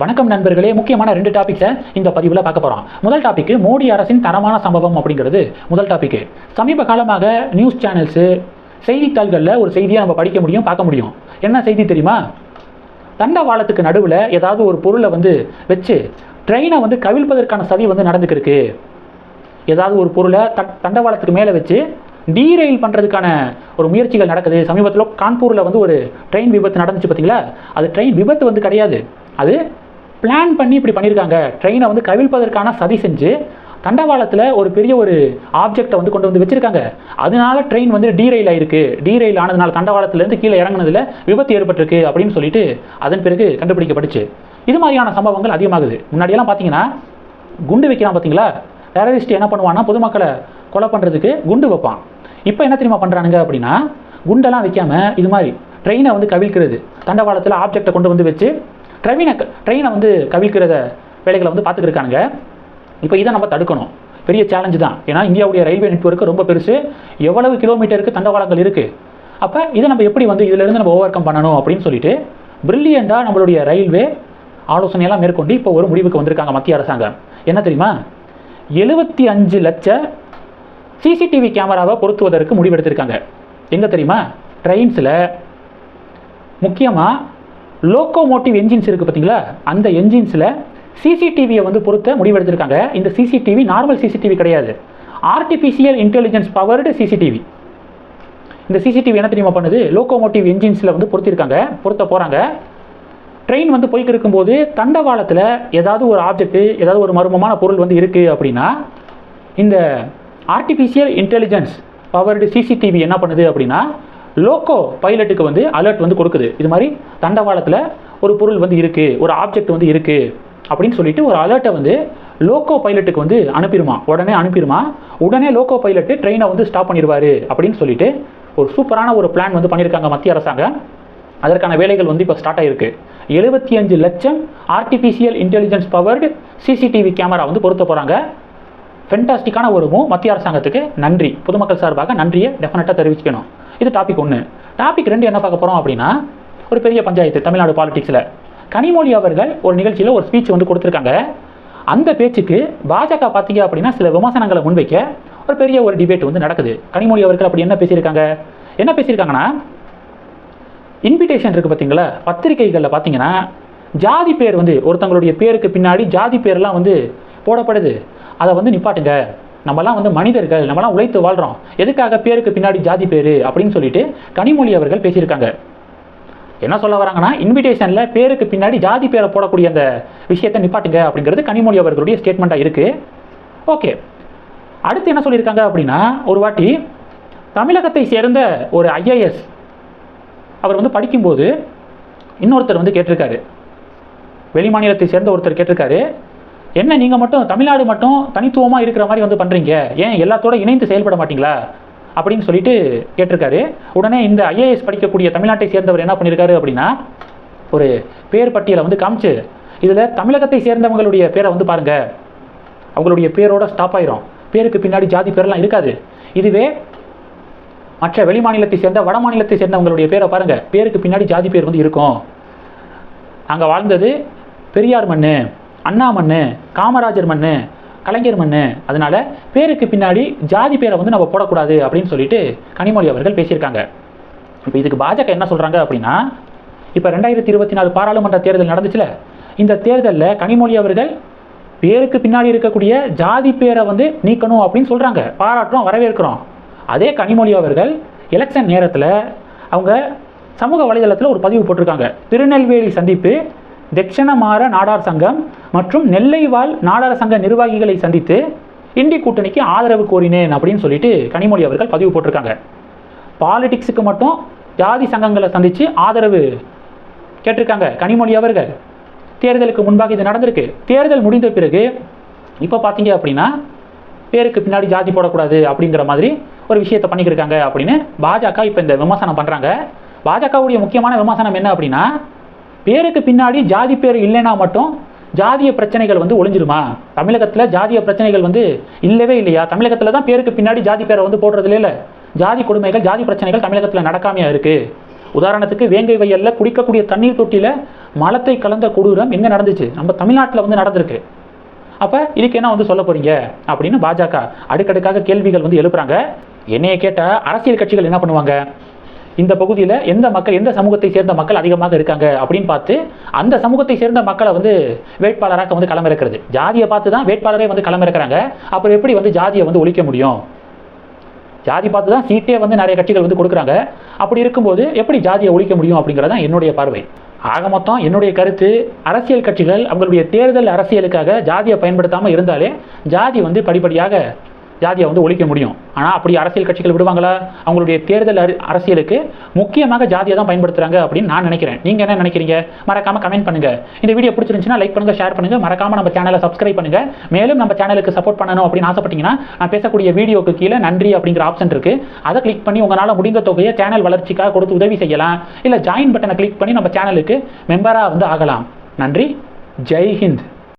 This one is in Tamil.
வணக்கம் நண்பர்களே முக்கியமான ரெண்டு டாபிக்ஸை இந்த பதிவில் பார்க்க போகிறோம் முதல் டாபிக் மோடி அரசின் தரமான சம்பவம் அப்படிங்கிறது. முதல் டாபிக் சமீப காலமாக நியூஸ் சேனல்ஸு செய்தித்தாள்களில் ஒரு செய்தியை நம்ம படிக்க முடியும் பார்க்க முடியும். என்ன செய்தி தெரியுமா? தண்டவாளத்துக்கு நடுவில் ஏதாவது ஒரு பொருளை வந்து வச்சு ட்ரெயினை வந்து கவிழ்ப்பதற்கான சதி வந்து நடந்துக்கிருக்கு. ஏதாவது ஒரு பொருளை த தண்டவாளத்துக்கு மேலே வச்சு டீரெயில் பண்ணுறதுக்கான ஒரு முயற்சிகள் நடக்குது. சமீபத்தில் கான்பூரில் வந்து ஒரு ட்ரெயின் விபத்து நடந்துச்சு பார்த்தீங்களா அது ட்ரெயின் விபத்து வந்து கிடையாது. அது பிளான் பண்ணி இப்படி பண்ணியிருக்காங்க ட்ரெயினை வந்து கவிழ்ப்பதற்கான சதி செஞ்சு தண்டவாளத்தில் ஒரு பெரிய ஒரு ஆப்ஜெக்டை வந்து கொண்டு வந்து வச்சுருக்காங்க. அதனால ட்ரெயின் வந்து டீரெயில் ஆயிருக்கு. டீரெயில் ஆனதுனால தண்டவாளத்துலேருந்து கீழே இறங்கினதில் விபத்து ஏற்பட்டிருக்கு அப்படின்னு சொல்லிட்டு அதன் பிறகு கண்டுபிடிக்கப்பட்டுச்சு. இது மாதிரியான சம்பவங்கள் அதிகமாகுது. முன்னாடியெல்லாம் பார்த்தீங்கன்னா குண்டு வைக்கிறான் பார்த்தீங்களா டெரரிஸ்ட் என்ன பண்ணுவான்னா பொதுமக்களை கொலை பண்ணுறதுக்கு குண்டு வைப்பான். இப்போ என்ன தெரியுமா பண்ணுறானுங்க அப்படின்னா குண்டெல்லாம் வைக்காமல் இது மாதிரி ட்ரெயினை வந்து கவிழ்க்கிறது. தண்டவாளத்தில் ஆப்ஜெக்டை கொண்டு வந்து வச்சு ட்ரெயினை ட்ரெயினை வந்து கவிழ்க்கிறத வேலைகளை வந்து பார்த்துக்கிருக்கானுங்க இப்போ இதை நம்ம தடுக்கணும். பெரிய சேலஞ்சு தான். ஏன்னா இந்தியாவுடைய ரயில்வே நெட்ஒர்க்கு ரொம்ப பெருசு. எவ்வளவு கிலோமீட்டருக்கு தண்டவாளங்கள் இருக்குது அப்போ இதை நம்ம எப்படி வந்து இதிலிருந்து நம்ம ஓவர் கம் பண்ணணும் அப்படின்னு சொல்லிட்டு பிரில்லியண்டாக நம்மளுடைய ரயில்வே ஆலோசனையெல்லாம் மேற்கொண்டு இப்போ ஒரு முடிவுக்கு வந்திருக்காங்க மத்திய அரசாங்கம். என்ன தெரியுமா? எழுபத்தி அஞ்சு லட்ச சிசிடிவி கேமராவை பொருத்துவதற்கு முடிவெடுத்திருக்காங்க. எங்கே தெரியுமா? ட்ரெயின்ஸில் முக்கியமாக லோக்கோமோட்டிவ் என்ஜின்ஸ் இருக்குது பார்த்தீங்களா? அந்த என்ஜின்ஸில் சிசிடிவியை வந்து பொறுத்த முடிவெடுத்திருக்காங்க. இந்த சிசிடிவி நார்மல் சிசிடிவி கிடையாது. ஆர்டிஃபிஷியல் இன்டெலிஜென்ஸ் பவர்டு சிசிடிவி இந்த சிசிடிவி என்ன தெரியுமா பண்ணுது? லோக்கோமோட்டிவ் என்ஜின்ஸில் வந்து பொருத்திருக்காங்க. பொருத்த போகிறாங்க ட்ரெயின் வந்து போய்க்கு இருக்கும்போது தண்டவாளத்தில் ஏதாவது ஒரு ஆப்ஜெக்ட் ஏதாவது ஒரு மர்மமான பொருள் வந்து இருக்குது அப்படின்னா இந்த ஆர்டிஃபிஷியல் இன்டெலிஜென்ஸ் பவர்டு சிசிடிவி என்ன பண்ணுது அப்படின்னா லோக்கோ பைலட்டுக்கு வந்து அலர்ட் வந்து கொடுக்குது. இது மாதிரி தண்டவாளத்தில் ஒரு பொருள் வந்து இருக்குது ஒரு ஆப்ஜெக்ட் வந்து இருக்குது அப்படின்னு சொல்லிட்டு ஒரு அலர்ட்டை வந்து லோக்கோ பைலட்டுக்கு வந்து அனுப்பிடுமா உடனே அனுப்பிடுமா உடனே லோக்கோ பைலட்டு ட்ரெயினை வந்து ஸ்டாப் பண்ணிடுவார் அப்படின்னு சொல்லிட்டு ஒரு சூப்பரான ஒரு பிளான் வந்து பண்ணியிருக்காங்க மத்திய அரசாங்கம் அதற்கான வேலைகள் வந்து இப்போ ஸ்டார்ட் ஆகிருக்கு எழுபத்தி அஞ்சு லட்சம் artificial intelligence powered CCTV camera வந்து பொருத்த போகிறாங்க ஃபென்டாஸ்டிக்கான ஒரு மத்திய அரசாங்கத்துக்கு. நன்றி. பொதுமக்கள் சார்பாக நன்றியை டெஃபினட்டாக தெரிவிச்சுக்கணும். இது டாபிக் ஒன்று டாபிக் ரெண்டு என்ன பார்க்க போகிறோம் அப்படின்னா ஒரு பெரிய பஞ்சாயத்து தமிழ்நாடு பாலிடிக்ஸில் கனிமொழி அவர்கள் ஒரு நிகழ்ச்சியில் ஒரு ஸ்பீச் வந்து கொடுத்துருக்காங்க. அந்த பேச்சுக்கு பாஜக பார்த்தீங்க அப்படின்னா சில விமர்சனங்களை முன்வைக்க ஒரு பெரிய ஒரு டிபேட் வந்து நடக்குது. கனிமொழி அவர்கள் அப்படி என்ன பேசியிருக்காங்க? என்ன பேசியிருக்காங்கன்னா இன்விடேஷன் இருக்குது பார்த்தீங்களா? பத்திரிகைகளில் பார்த்தீங்கன்னா ஜாதி பேர் வந்து ஒருத்தங்களுடைய பேருக்கு பின்னாடி ஜாதி பேர்லாம் வந்து போடப்படுது. அதை வந்து நிப்பாட்டுங்க. நம்மலாம் வந்து மனிதர்கள் நம்மலாம் உழைத்து வாழ்கிறோம் எதுக்காக பேருக்கு பின்னாடி ஜாதி பேர் அப்படின்னு சொல்லிட்டு கனிமொழி அவர்கள் பேசியிருக்காங்க. என்ன சொல்ல வராங்கன்னா இன்விடேஷனில் பேருக்கு பின்னாடி ஜாதி பேரை போடக்கூடிய அந்த விஷயத்தை நிப்பாட்டுங்க அப்படிங்கிறது கனிமொழி அவர்களுடைய ஸ்டேட்மெண்ட்டாக இருக்குது ஓகே அடுத்து என்ன சொல்லியிருக்காங்க அப்படின்னா ஒரு வாட்டி தமிழகத்தை சேர்ந்த ஒரு ஐஏஎஸ் அவர் வந்து படிக்கும்போது இன்னொருத்தர் வந்து கேட்டிருக்காரு. வெளிமாநிலத்தை சேர்ந்த ஒருத்தர் கேட்டிருக்காரு. என்ன நீங்கள் மட்டும் தமிழ்நாடு மட்டும் தனித்துவமாக இருக்கிற மாதிரி வந்து பண்ணுறீங்க ஏன் எல்லாத்தோட இணைந்து செயல்பட மாட்டீங்களா? அப்படின்னு சொல்லிட்டு கேட்டிருக்காரு. உடனே இந்த ஐஏஎஸ் படிக்கக்கூடிய தமிழ்நாட்டை சேர்ந்தவர் என்ன பண்ணியிருக்காரு அப்படின்னா ஒரு பேர் பட்டியலை வந்து காமிச்சு இதில் தமிழகத்தை சேர்ந்தவங்களுடைய பேரை வந்து பாருங்கள் அவங்களுடைய பேரோட ஸ்டாப் ஆயிரும். பேருக்கு பின்னாடி ஜாதி பேர்லாம் இருக்காது. இதுவே மற்ற வெளிமாநிலத்தை சேர்ந்த வட மாநிலத்தை சேர்ந்தவங்களுடைய பேரை பாருங்கள் பேருக்கு பின்னாடி ஜாதி பேர் வந்து இருக்கும். அங்கே வாழ்ந்தது பெரியார் மண்ணு. அண்ணா மண்ணு காமராஜர் மண்ணு கலைஞர் மண்ணு. அதனால பேருக்கு பின்னாடி ஜாதி பேரை வந்து நம்ம போடக்கூடாது அப்படின்னு சொல்லிட்டு கனிமொழி அவர்கள் பேசியிருக்காங்க. இப்போ இதுக்கு பாஜக என்ன சொல்கிறாங்க அப்படின்னா இப்போ ரெண்டாயிரத்தி இருபத்தி நாலு பாராளுமன்ற தேர்தல் நடந்துச்சுல இந்த தேர்தலில் கனிமொழி அவர்கள் பேருக்கு பின்னாடி இருக்கக்கூடிய ஜாதி பேரை வந்து நீக்கணும் அப்படின்னு சொல்கிறாங்க பாராட்டுறோம் வரவேற்கிறோம். அதே கனிமொழி அவர்கள் எலெக்ஷன் நேரத்தில் அவங்க சமூக வலைதளத்தில் ஒரு பதிவு போட்டிருக்காங்க. திருநெல்வேலி சந்திப்பு தட்சிணமாற நாடார் சங்கம் மற்றும் நெல்லை வாழ் நாடார் சங்க நிர்வாகிகளை சந்தித்து இந்தி கூட்டணிக்கு ஆதரவு கோரினேன் அப்படின்னு சொல்லிட்டு கனிமொழி அவர்கள் பதிவு போட்டிருக்காங்க. பாலிடிக்ஸுக்கு மட்டும் ஜாதி சங்கங்களை சந்தித்து ஆதரவு கேட்டிருக்காங்க கனிமொழி அவர்கள். தேர்தலுக்கு முன்பாக இது நடந்திருக்கு. தேர்தல் முடிந்த பிறகு இப்போ பார்த்தீங்க அப்படின்னா பேருக்கு பின்னாடி ஜாதி போடக்கூடாது அப்படிங்கிற மாதிரி ஒரு விஷயத்தை பண்ணிக்கிருக்காங்க அப்படின்னு பாஜக இப்போ இந்த விமர்சனம் பண்ணுறாங்க பாஜகவுடைய முக்கியமான விமர்சனம் என்ன அப்படின்னா பேருக்கு பின்னாடி ஜாதி பேர் இல்லைன்னா மட்டும் ஜாதிய பிரச்சனைகள் வந்து ஒளிஞ்சிருமா? தமிழகத்தில் ஜாதிய பிரச்சனைகள் வந்து இல்லவே இல்லையா? தமிழகத்தில் தான் பேருக்கு பின்னாடி ஜாதி பேரை வந்து போடுறதுல இல்லை. ஜாதி கொடுமைகள் ஜாதி பிரச்சனைகள் தமிழகத்தில் நடக்காமையா இருக்குது உதாரணத்துக்கு வேங்கை வயலில் குடிக்கக்கூடிய தண்ணீர் தொட்டியில் மலத்தை கலந்த கொடூரம் எங்கே நடந்துச்சு? நம்ம தமிழ்நாட்டில் வந்து நடந்திருக்கு. அப்போ இதுக்கு என்ன வந்து சொல்ல போகிறீங்க அப்படின்னு பாஜக அடுக்கடுக்காக கேள்விகள் வந்து எழுப்புறாங்க. என்னையை கேட்டால் அரசியல் கட்சிகள் என்ன பண்ணுவாங்க? இந்த பகுதியில் எந்த மக்கள் எந்த சமூகத்தை சேர்ந்த மக்கள் அதிகமாக இருக்காங்க அப்படின்னு பார்த்து அந்த சமூகத்தை சேர்ந்த மக்களை வந்து வேட்பாளராக வந்து களமிறக்கிறது. ஜாதியை பார்த்து தான் வேட்பாளரே வந்து களமிறக்கிறாங்க. அப்புறம் எப்படி வந்து ஜாதியை வந்து ஒழிக்க முடியும்? ஜாதி பார்த்து தான் சீட்டே வந்து நிறைய கட்சிகள் வந்து கொடுக்குறாங்க. அப்படி இருக்கும்போது எப்படி ஜாதியை ஒழிக்க முடியும் அப்படிங்கிறது தான் என்னுடைய பார்வை. ஆக மொத்தம் என்னுடைய கருத்து அரசியல் கட்சிகள் அவங்களுடைய தேர்தல் அரசியலுக்காக ஜாதியை பயன்படுத்தாமல் இருந்தாலே ஜாதி வந்து படிப்படியாக ஜாதியை வந்து ஒழிக்க முடியும். ஆனால் அப்படி அரசியல் கட்சிகள் விடுவாங்களா? அவங்களுடைய தேர்தல் அரசியலுக்கு முக்கியமாக ஜாதியை தான் பயன்படுத்துறாங்க அப்படின்னு நான் நினைக்கிறேன். நீங்கள் என்ன நினைக்கிறீங்க? மறக்காம கமெண்ட் பண்ணுங்கள் இந்த வீடியோ பிடிச்சிருந்துச்சுன்னா லைக் பண்ணுங்கள் ஷேர் பண்ணுங்கள் மறக்காம நம்ம சேனலை சப்ஸ்கிரைப் பண்ணுங்கள் மேலும் நம்ம சேனலுக்கு சப்போர்ட் பண்ணணும் அப்படின்னு ஆசைப்பட்டீங்கன்னா நான் பேசக்கூடிய வீடியோக்கு கீழே நன்றி அப்படிங்கிற ஆப்ஷன் இருக்குது அதை கிளிக் பண்ணி உங்களால் முடிந்த தொகையை சேனல் வளர்ச்சிக்காக கொடுத்து உதவி செய்யலாம். இல்லை ஜாயின் பட்டனை கிளிக் பண்ணி நம்ம சேனலுக்கு மெம்பராக வந்து ஆகலாம். நன்றி. ஜெய் ஹிந்த்.